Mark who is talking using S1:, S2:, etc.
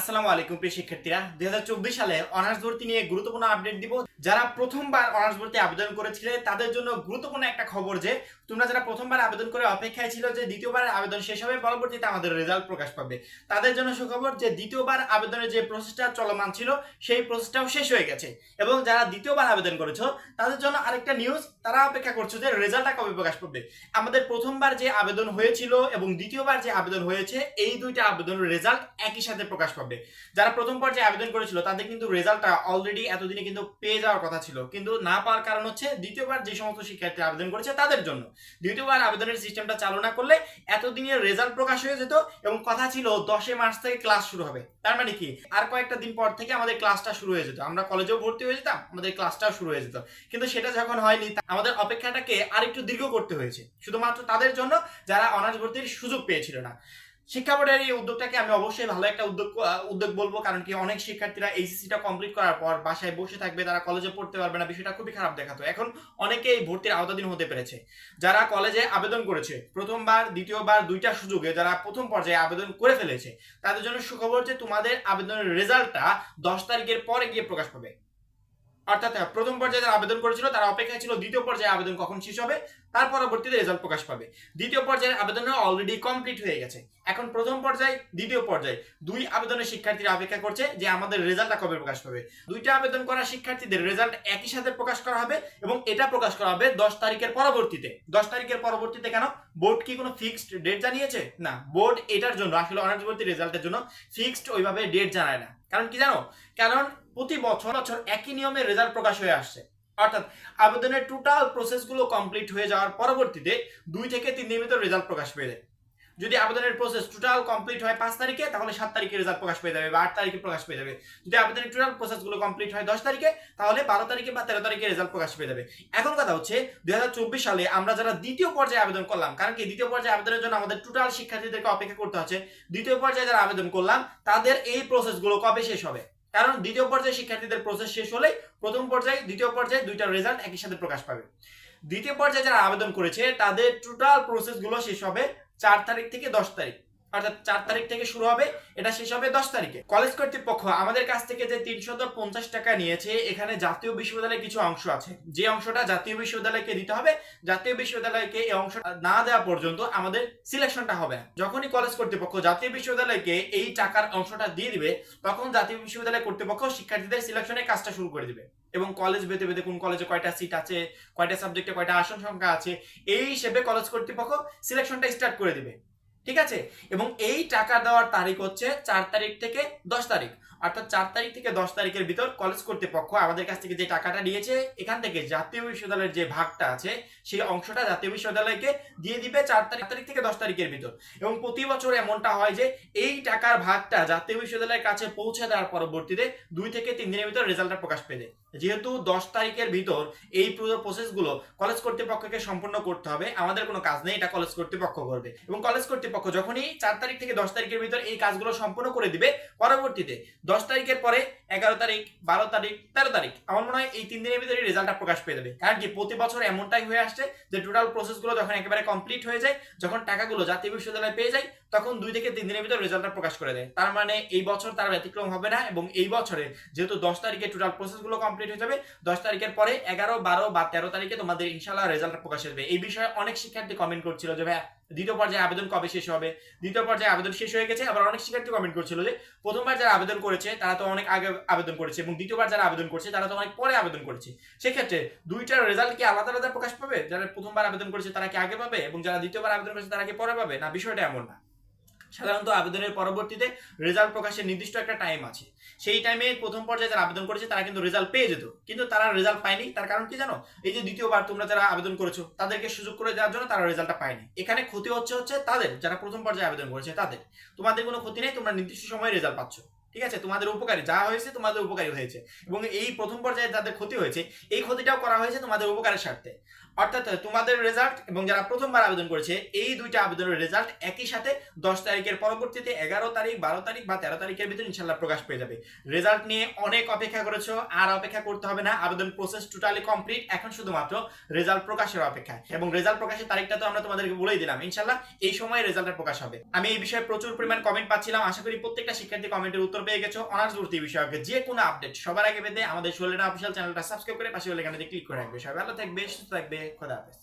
S1: আসসালামু আলাইকুম প্রিয় শিক্ষার্থীরা। দুই হাজার চব্বিশ সালে অনার্স ভর্তি নিয়ে গুরুত্বপূর্ণ আপডেট দিব। যারা প্রথমবার অনার্স ভর্তি আবেদন করেছিলে, তাদের জন্য গুরুত্বপূর্ণ একটা খবর যে, তোমরা যারা প্রথমবার আবেদন করে অপেক্ষায় ছিল যে, দ্বিতীয়বার আবেদন শেষ হবে, পরবর্তীতে আমাদের রেজাল্ট প্রকাশ পাবে। তাদের জন্য সুখবর যে, দ্বিতীয়বার আবেদনের যে প্রসেসটা চলমান ছিল, সেই প্রসেসটাও শেষ হয়ে গেছে। এবং যারা দ্বিতীয়বার আবেদন করেছ, তাদের জন্য আরেকটা নিউজ তারা অপেক্ষা করছ যে, রেজাল্টটা কবে প্রকাশ পাবে। আমাদের প্রথমবার যে আবেদন হয়েছিল এবং দ্বিতীয়বার যে আবেদন হয়েছে, এই দুইটা আবেদনের রেজাল্ট একই সাথে প্রকাশ পাবে। যারা প্রথম পর্যায়ে আবেদন করেছিল, তাদের কিন্তু রেজাল্টটা অলরেডি এতদিনে কিন্তু পেয়ে যাওয়ার কথা ছিল। কিন্তু না পাওয়ার কারণ হচ্ছে, দ্বিতীয়বার যে সমস্ত শিক্ষার্থী আবেদন করেছে তাদের জন্য। দ্বিতীয়বার আবেদনের সিস্টেমটা চালু না করলে এতদিনের রেজাল্ট প্রকাশ হয়ে যেত এবং কথা ছিল দশে মার্চ থেকে ক্লাস শুরু হবে। তার মানে কি? আর কয়েকটা দিন পর থেকে আমাদের ক্লাসটা শুরু হয়ে যেত। আমরা কলেজেও ভর্তি হয়ে যেতাম, আমাদের ক্লাসটাও শুরু হয়ে যেত। কিন্তু সেটা যখন হয়নি আমাদের অপেক্ষাটাকে আরেকটু দীর্ঘ করতে হয়েছে। শুধুমাত্র তাদের জন্য যারা অনার্স ভর্তির সুযোগ পেয়েছিল না। শিক্ষা বোর্ডের এই উদ্যোগটাকে আমি অবশ্যই ভালো একটা উদ্যোগ উদ্যোগ বলব। কারণ কি অনেক শিক্ষার্থীরা এইচএসসিটা কমপ্লিট করার পর বাসায় বসে থাকবে, তারা কলেজে পড়তে পারবে না, বিষয়টা খুবই খারাপ দেখাতো। এখন অনেকেই ভর্তির আওতাধীন হতে পেরেছে। যারা কলেজে আবেদন করেছে, প্রথমবার, দ্বিতীয়বার, দুইটা সুযোগে যারা প্রথম পর্যায়ে আবেদন করে ফেলেছে, তাদের জন্য সুখবর যে তোমাদের আবেদনের রেজাল্টটা দশ তারিখের পরে গিয়ে প্রকাশ পাবে। অর্থাৎ প্রথম পর্যায়ে যারা আবেদন করেছিল, তারা অপেক্ষায় ছিল দ্বিতীয় পর্যায়ে আবেদন কখন শেষ হবে, তার পরবর্তীতে রেজাল্ট প্রকাশ পাবে। দ্বিতীয় পর্যায়ের আবেদন অলরেডি কমপ্লিট হয়ে গেছে। এখন প্রথম পর্যায়ে, দ্বিতীয় পর্যায়ে। দুই আবেদনের শিক্ষার্থীরা অপেক্ষা করছে যে আমাদের রেজাল্টটা কবে প্রকাশ পাবে। দুইটা আবেদন করা শিক্ষার্থীদের রেজাল্ট একই সাথে প্রকাশ করা হবে এবং এটা প্রকাশ করা হবে দশ তারিখের পরবর্তীতে। দশ তারিখের পরবর্তীতে কেন? বোর্ড কি কোনো ফিক্সড ডেট জানিয়েছে? না, বোর্ড এটার জন্য, আসলে অনার্স ভর্তি রেজাল্টের জন্য ফিক্সড ওইভাবে ডেট জানায় না। কারণ কি জানো? কারণ প্রতি বছর বছর একই নিয়মে রেজাল্ট প্রকাশ হয়ে আসছে। অর্থাৎ আবেদনের টোটাল প্রসেসগুলো কমপ্লিট হয়ে যাওয়ার পরবর্তীতে দুই থেকে তিন ভিতর রেজাল্ট প্রকাশ পেয়ে যায়। যদি আবেদনের প্রসেস টোটাল কমপ্লিট হয় পাঁচ তারিখে, তাহলে সাত তারিখে রেজাল্ট প্রকাশ পেয়ে যাবে বা আট তারিখে প্রকাশ পেয়ে যাবে। যদি আবেদনের টোটাল প্রসেসগুলো কমপ্লিট হয় দশ তারিখে, তাহলে বারো তারিখে বা তেরো তারিখে রেজাল্ট প্রকাশ পেয়ে যাবে। এখন কথা হচ্ছে, দুই হাজার চব্বিশ সালে আমরা যারা দ্বিতীয় পর্যায়ে আবেদন করলাম, কারণ কি দ্বিতীয় পর্যায়ে আবেদনের জন্য আমাদের টোটাল শিক্ষার্থীদেরকে অপেক্ষা করতে হচ্ছে। দ্বিতীয় পর্যায়ে যারা আবেদন করলাম, তাদের এই প্রসেসগুলো কবে শেষ হবে? কারণ দ্বিতীয় পর্যায়ে শিক্ষার্থীদের প্রসেস শেষ হলে প্রথম পর্যায়ে, দ্বিতীয় পর্যায়ে দুইটা রেজাল্ট একই সাথে প্রকাশ পাবে। দ্বিতীয় পর্যায়ে যারা আবেদন করেছে, তাদের টোটাল প্রসেসগুলো শেষ হবে চার তারিখ থেকে দশ তারিখ। অর্থাৎ চার তারিখ থেকে শুরু হবে, এটা শেষ হবে দশ তারিখে। কলেজ কর্তৃপক্ষ আমাদের কাছ থেকে যে তিনশত পঞ্চাশ টাকা নিয়েছে, এখানে জাতীয় বিশ্ববিদ্যালয়ের কিছু অংশ আছে। যে অংশটা জাতীয় বিশ্ববিদ্যালয়কে দিতে হবে, জাতীয় বিশ্ববিদ্যালয়কে এই অংশ না দেওয়া পর্যন্ত আমাদের সিলেকশনটা হবে যখনই কলেজ কর্তৃপক্ষ জাতীয় বিশ্ববিদ্যালয়কে এই টাকার অংশটা দিয়ে দিবে, তখন জাতীয় বিশ্ববিদ্যালয় কর্তৃপক্ষ শিক্ষার্থীদের সিলেকশনের কাজটা শুরু করে দিবে। এবং কলেজ ভেদে ভেদে কোন কলেজে কয়টা সিট আছে, কয়টা সাবজেক্টে কয়টা আসন সংখ্যা আছে, এই হিসেবে কলেজ কর্তৃপক্ষ সিলেকশনটা স্টার্ট করে দিবে। ঠিক আছে? এবং এই টাকা দেওয়ার তারিখ হচ্ছে চার তারিখ থেকে দশ তারিখ। অর্থাৎ চার তারিখ থেকে দশ তারিখের ভিতর কলেজ কর্তৃপক্ষ আমাদের কাছ থেকে যে টাকাটা নিয়েছে, এখান থেকে জাতীয় বিশ্ববিদ্যালয়ের যে ভাগটা আছে, সেই অংশটা জাতীয় বিশ্ববিদ্যালয়কে দিয়ে দিবে চার তারিখ তারিখ থেকে দশ তারিখের ভিতর। এবং প্রতি বছর এমনটা হয় যে, এই টাকার ভাগটা জাতীয় বিশ্ববিদ্যালয়ের কাছে পৌঁছে দেওয়ার পরবর্তীতে দুই থেকে তিন দিনের ভিতর রেজাল্টটা প্রকাশ পেয়ে যায়। যেহেতু দশ তারিখের ভিতর এই পুরো প্রসেসগুলো কলেজ কর্তৃপক্ষকে সম্পূর্ণ করতে হবে, আমাদের কোনো কাজ নেই, এটা কলেজ কর্তৃপক্ষ করবে। এবং কলেজ কর্তৃপক্ষ যখনই চার তারিখ থেকে দশ তারিখের ভিতর এই কাজগুলো সম্পূর্ণ করে দিবে, পরবর্তীতে দশ তারিখের পরে এগারো তারিখ, বারো তারিখ, তেরো তারিখ, আমার মনে হয় এই তিন দিনের ভিতরে রেজাল্টটা প্রকাশ পেয়ে যাবে। কারণ কি, প্রতি বছর এমনটাই হয়ে আসছে যে টোটাল প্রসেসগুলো যখন একেবারে কমপ্লিট হয়ে যায়, যখন টাকাগুলো জাতীয় বিশ্ববিদ্যালয়ে পেয়ে যায়, তখন দুই থেকে তিন দিনের ভিতর রেজাল্টটা প্রকাশ করে দেয়। তার মানে এই বছর তার ব্যতিক্রম হবে না এবং এই বছরে যেহেতু দশ তারিখে টোটাল প্রসেসগুলো কমপ্লিট হয়ে যাবে। দশ তারিখের পরে এগারো, বারো বা তেরো তারিখে তোমাদের ইনশাল্লাহ রেজাল্টটা প্রকাশ হবে। এই বিষয়ে অনেক শিক্ষার্থী কমেন্ট করছিল যে ভাই দ্বিতীয় পর্যায়ে আবেদন কবে শেষ হবে? দ্বিতীয় পর্যায়ে আবেদন শেষ হয়ে গেছে। আবার অনেক শিক্ষার্থী কমেন্ট করছিল যে, প্রথমবার যারা আবেদন করেছে, তারা তো অনেক আগে আবেদন করেছে এবং দ্বিতীয়বার যারা আবেদন করছে, তারা তো অনেক পরে আবেদন করেছে। সেক্ষেত্রে দুইটার রেজাল্ট কি আলাদা আলাদা প্রকাশ পাবে? যারা প্রথমবার আবেদন করেছে, তারা কি আগে পাবে? এবং যারা দ্বিতীয়বার আবেদন করেছে, তারা কি পরে পাবে? না, বিষয়টা এমন না। সাধারণত আবেদনের পরবর্তীতে রেজাল্ট প্রকাশের নির্দিষ্ট একটা টাইম আছে। সেই টাইমে প্রথম পর্যায়ে যারা আবেদন করেছে, তারা কিন্তু রেজাল্ট পেয়ে যেত। কিন্তু তারা রেজাল্ট পায়নি। তার কারণ কি জানো? এই যে দ্বিতীয়বার তোমরা যারা আবেদন করেছ, তাদেরকে সুযোগ করে দেওয়ার জন্য তারা রেজাল্টটা পায়নি। এখানে ক্ষতি হচ্ছে হচ্ছে তাদের, যারা প্রথম পর্যায়ে আবেদন করেছে তাদের। তোমাদের কোনো ক্ষতি নেই, তোমরা নির্দিষ্ট সময়ে রেজাল্ট পাচ্ছ। ঠিক আছে? তোমাদের উপকারী, যা হয়েছে তোমাদের উপকারী হয়েছে। এবং এই প্রথম পর্যায়ে যাদের ক্ষতি হয়েছে, এই ক্ষতিটাও করা হয়েছে তোমাদের উপকারের স্বার্থে। অর্থাৎ তোমাদের রেজাল্ট এবং যারা প্রথমবার আবেদন করেছে, এই দুইটা আবেদনের রেজাল্ট একই সাথে দশ তারিখের পরবর্তীতে এগারো তারিখ, বারো তারিখ বা তেরো তারিখের ভিতরে ইনশাল্লাহ প্রকাশ পেয়ে যাবে। রেজাল্ট নিয়ে অনেক অপেক্ষা করেছ, আর অপেক্ষা করতে হবে না। আবেদন প্রসেস টোটালি কমপ্লিট এখন শুধুমাত্র রেজাল্ট প্রকাশের অপেক্ষা এবং রেজাল্ট প্রকাশের তারিখটা তো আমরা তোমাদেরকে বলেই দিলাম। ইনশাল্লাহ এই সময় রেজাল্টের প্রকাশ হবে। আমি এই বিষয়ে প্রচুর পরিমাণ কমেন্ট পাচ্ছিলাম। আশা করি প্রত্যেকটা শিক্ষার্থী কমেন্টের উত্তর উত্তর পেয়ে গেছো অনার্স ভর্তি বিষয়ক যে কোনো আপডেট সবার আগে পেতে আমাদের সোলেনা অফিসিয়াল চ্যানেলটা সাবস্ক্রাইব করে পাশে লেখাটাতে ক্লিক করে রাখবে। সবাই ভালো থাকবে, সুস্থ থাকবে, খোদা হাফেজ।